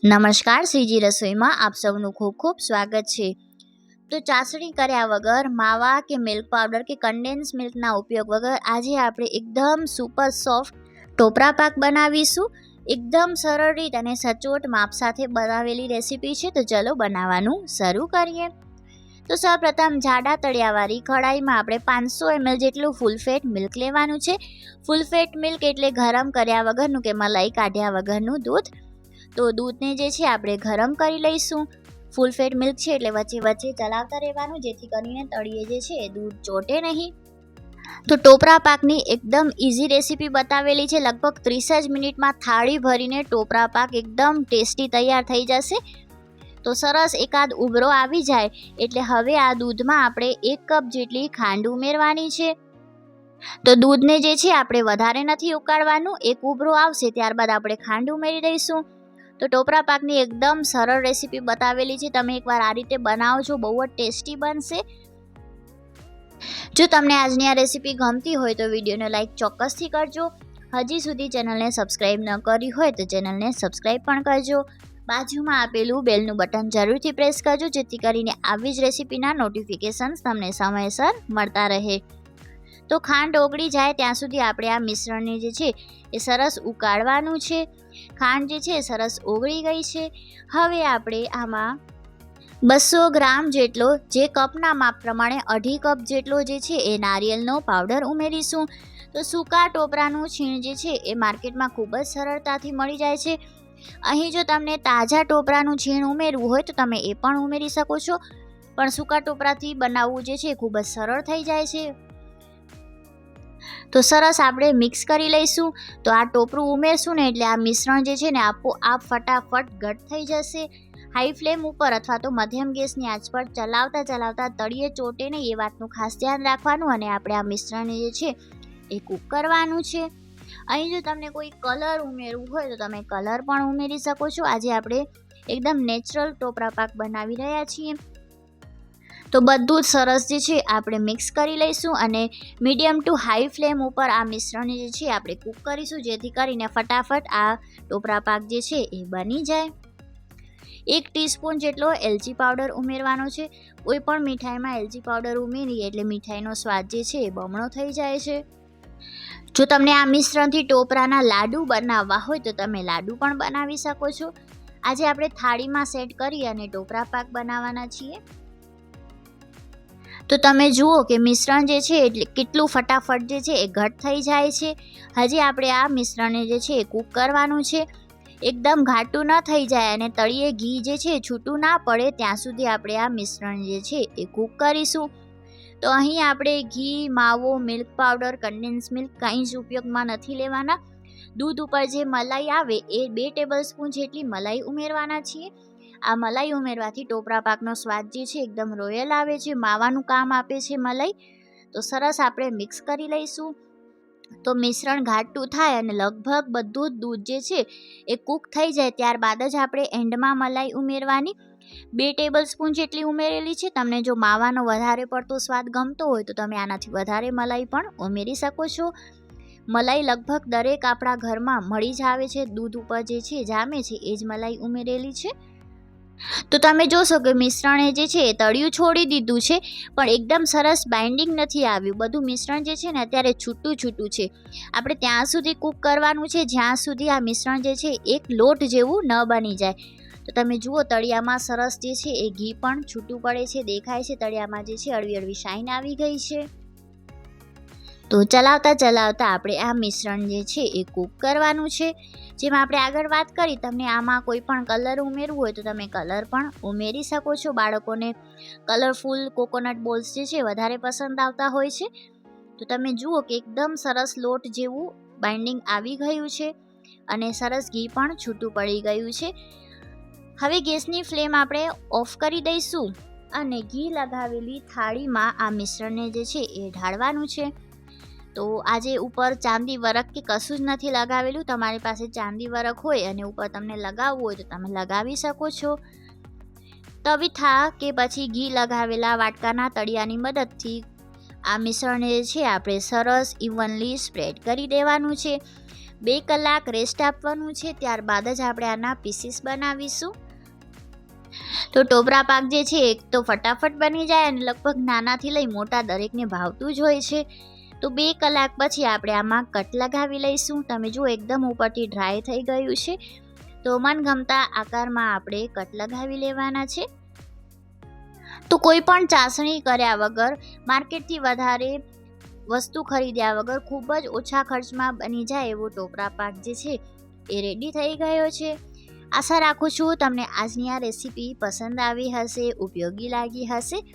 નમસ્કાર શ્રીજી રસોઈમાં આપ સૌનું ખૂબ ખૂબ સ્વાગત છે. તો ચાસણી કર્યા વગર, માવા કે મિલ્ક પાવડર કે કન્ડેન્સ મિલ્કના ઉપયોગ વગર આજે આપણે એકદમ સુપર સોફ્ટ ટોપરા પાક બનાવીશું. એકદમ સરળ રીત અને સચોટ માપ સાથે બનાવેલી રેસીપી છે, તો ચલો બનાવવાનું શરૂ કરીએ. તો સૌપ્રથમ જાડા તળિયાવાળી કઢાઈમાં આપણે પાંચસો એમએલ જેટલું ફૂલ ફેટ મિલ્ક લેવાનું છે. ફૂલ ફેટ મિલ્ક એટલે ગરમ કર્યા વગરનું કે મલાઈ કાઢ્યા વગરનું દૂધ તો દૂધને જે છે આપણે ગરમ કરી લઈશું. ફૂલ ફેટ મિલ્ક છે એટલે વચ્ચે વચ્ચે ચલાવતા રહેવાનું, જેથી કરીને તળીએ જે છે એ દૂધ ચોટે નહીં. તો ટોપરા પાકની એકદમ ઇઝી રેસીપી બતાવેલી છે. લગભગ ત્રીસ જ મિનિટમાં થાળી ભરીને ટોપરા પાક એકદમ ટેસ્ટી તૈયાર થઈ જશે. તો સરસ એકાદ ઉભરો આવી જાય, એટલે હવે આ દૂધમાં આપણે એક કપ જેટલી ખાંડ ઉમેરવાની છે. તો દૂધને જે છે આપણે વધારે નથી ઉકાળવાનું, એક ઉભરો આવશે, ત્યારબાદ આપણે ખાંડ ઉમેરી દઈશું. તો ટોપરા પાકની એકદમ સરળ રેસીપી બતાવેલી છે. તમે એકવાર આ રીતે બનાવજો, બહુ જ ટેસ્ટી બનશે. જો તમને આજની આ રેસીપી ગમતી હોય તો વિડીયોને લાઇક ચોક્કસથી કરજો. હજી સુધી ચેનલને સબસ્ક્રાઈબ ન કરી હોય તો ચેનલને સબસ્ક્રાઈબ પણ કરજો. બાજુમાં આપેલું બેલનું બટન જરૂરથી પ્રેસ કરજો, જેથી કરીને આવી જ રેસીપીના નોટિફિકેશન્સ તમને સમયસર મળતા રહે. તો ખાંડ ઓગળી જાય ત્યાં સુધી આપણે આ મિશ્રણને જે છે એ સરસ ઉકાળવાનું છે. ખાંડ જે છે એ સરસ ઓગળી ગઈ છે. હવે આપણે આમાં બસો ગ્રામ જેટલો જે કપના માપ પ્રમાણે અઢી કપ જેટલો જે છે એ નારિયેળનો પાવડર ઉમેરીશું. તો સૂકા ટોપરાનું છીણ જે છે એ માર્કેટમાં ખૂબ જ સરળતાથી મળી જાય છે. અહીં જો તમને તાજા ટોપરાનું છીણ ઉમેરવું હોય તો તમે એ પણ ઉમેરી શકો છો. પણ સૂકા ટોપરાથી બનાવવું જે છે ખૂબ જ સરળ થઈ જાય છે. તો સરસ આપણે મિક્સ કરી લઈશું. તો આ ટોપરું ઉમેરશું ને એટલે આ મિશ્રણ જે છે ને આપોઆપ ફટાફટ ઘટ થઈ જશે. હાઈ ફ્લેમ ઉપર અથવા તો મધ્યમ ગેસની આંચ પર ચલાવતા ચલાવતા તળિયે ચોટે નહીં એ વાતનું ખાસ ધ્યાન રાખવાનું અને આપણે આ મિશ્રણને જે છે એ કૂક કરવાનું છે. અહીં જો તમને કોઈ કલર ઉમેરવું હોય તો તમે કલર પણ ઉમેરી શકો છો. આજે આપણે એકદમ નેચરલ ટોપરા પાક બનાવી રહ્યા છીએ. તો બધું જ સરસ જે છે આપણે મિક્સ કરી લઈશું અને મીડિયમ ટુ હાઈ ફ્લેમ ઉપર આ મિશ્રણ જે છે આપણે કૂક કરીશું, જેથી કરીને ફટાફટ આ ટોપરા પાક જે છે એ બની જાય. એક ટીસ્પૂન જેટલો એલચી પાવડર ઉમેરવાનો છે. કોઈ પણ મીઠાઈમાં એલચી પાવડર ઉમેરીએ એટલે મીઠાઈનો સ્વાદ જે છે એ બમણો થઈ જાય છે. જો તમને આ મિશ્રણથી ટોપરાના લાડુ બનાવવા હોય તો તમે લાડુ પણ બનાવી શકો છો. આજે આપણે થાળીમાં સેટ કરી અને ટોપરા પાક બનાવવાના છીએ. તો તમે જુઓ કે મિશ્રણ જે છે એટલે કેટલું ફટાફટ જે છે એ ઘટ થઈ જાય છે. હજી આપણે આ મિશ્રણને જે છે એ કૂક કરવાનું છે. એકદમ ઘાટું ન થઈ જાય અને તળિયે ઘી જે છે છૂટું ના પડે ત્યાં સુધી આપણે આ મિશ્રણ જે છે એ કૂક કરીશું. તો અહીં આપણે ઘી, માવો, મિલ્ક પાવડર કન્ડેન્સ મિલ્ક કંઈ જ ઉપયોગમાં નથી લેવાના. દૂધ ઉપર જે મલાઈ આવે એ બે ટેબલ સ્પૂન જેટલી મલાઈ ઉમેરવાના છીએ. આ મલાઈ ઉમેરવાથી ટોપરા પાકનો સ્વાદ જે છે એકદમ રોયલ આવે છે, માવાનું કામ આપે છે મલાઈ. તો સરસ આપણે મિક્સ કરી લઈશું. તો મિશ્રણ ઘાટું થાય અને લગભગ બધું જ દૂધ જે છે એ કૂક થઈ જાય ત્યારબાદ જ આપણે એન્ડમાં મલાઈ ઉમેરવાની. બે ટેબલ સ્પૂન જેટલી ઉમેરેલી છે. તમને જો માવાનો વધારે પડતો સ્વાદ ગમતો હોય તો તમે આનાથી વધારે મલાઈ પણ ઉમેરી શકો છો. મલાઈ લગભગ દરેક આપણા ઘરમાં મળી જ આવે છે. દૂધ ઉપર જે છે જામે છે, એ જ મલાઈ ઉમેરેલી છે. તો તમે જોશો કે મિશ્રણે જે છે એ તળિયું છોડી દીધું છે, પણ એકદમ સરસ બાઇન્ડિંગ નથી આવ્યું. બધું મિશ્રણ જે છે ને અત્યારે છૂટું છૂટું છે. આપણે ત્યાં સુધી કૂક કરવાનું છે, જ્યાં સુધી આ મિશ્રણ જે છે એક લોટ જેવું ન બની જાય. તો તમે જુઓ, તળિયામાં સરસ જે છે એ ઘી પણ છૂટું પડે છે, દેખાય છે, તળિયામાં જે છે અળવી અળવી શાઈન આવી ગઈ છે. તો ચલાવતા ચલાવતા આપણે આ મિશ્રણ જે છે એ કૂક કરવાનું છે. જેમ આપણે આગળ વાત કરી, તમને આમાં કોઈ પણ કલર ઉમેરવું હોય તો તમે કલર પણ ઉમેરી શકો છો. બાળકોને કલરફુલ કોકોનટ બોલ્સ જે છે વધારે પસંદ આવતા હોય છે. તો તમે જુઓ કે એકદમ સરસ લોટ જેવું બાઇન્ડિંગ આવી ગયું છે અને સરસ ઘી પણ છૂટું પડી ગયું છે. હવે ગેસની ફ્લેમ આપણે ઓફ કરી દઈશું અને ઘી લગાવેલી થાળીમાં આ મિશ્રણને જે છે એ ઢાળવાનું છે. તો આજે ઉપર ચાંદી વરખ કે કશું જ નથી લગાવેલું, તમારી પાસે ચાંદી વરખ હોય અને ઉપર તમને લગાવવું હોય તો તમે લગાવી શકો છો. તવીથા કે પછી ઘી લગાવેલા વાટકાના તળિયાની મદદથી આ મિશ્રણને છે આપણે સરસ ઇવનલી સ્પ્રેડ કરી દેવાનું છે. બે કલાક રેસ્ટ આપવાનું છે, ત્યારબાદ જ આપણે આના પીસીસ બનાવીશું. તો ટોપરા પાક જે છે, એક તો ફટાફટ બની જાય અને લગભગ નાનાથી લઈ મોટા દરેકને ભાવતું જ હોય છે. તો બે કલાક પછી આપણે આમાં કટ લગાવી લઈશું. તમે જુઓ, એકદમ ઉપરથી ડ્રાય થઈ ગયું છે. તો મનગમતા આકારમાં આપણે કટ લગાવી લેવાના છે. તો કોઈ પણ ચાસણી કર્યા વગર, માર્કેટથી વધારે વસ્તુ ખરીદ્યા વગર ખૂબ જ ઓછા ખર્ચમાં બની જાય એવો ટોપરા પાક જે છે, એ રેડી થઈ ગયો છે. આશા રાખું છું તમને આજની આ રેસીપી પસંદ આવી હશે, ઉપયોગી લાગી હશે.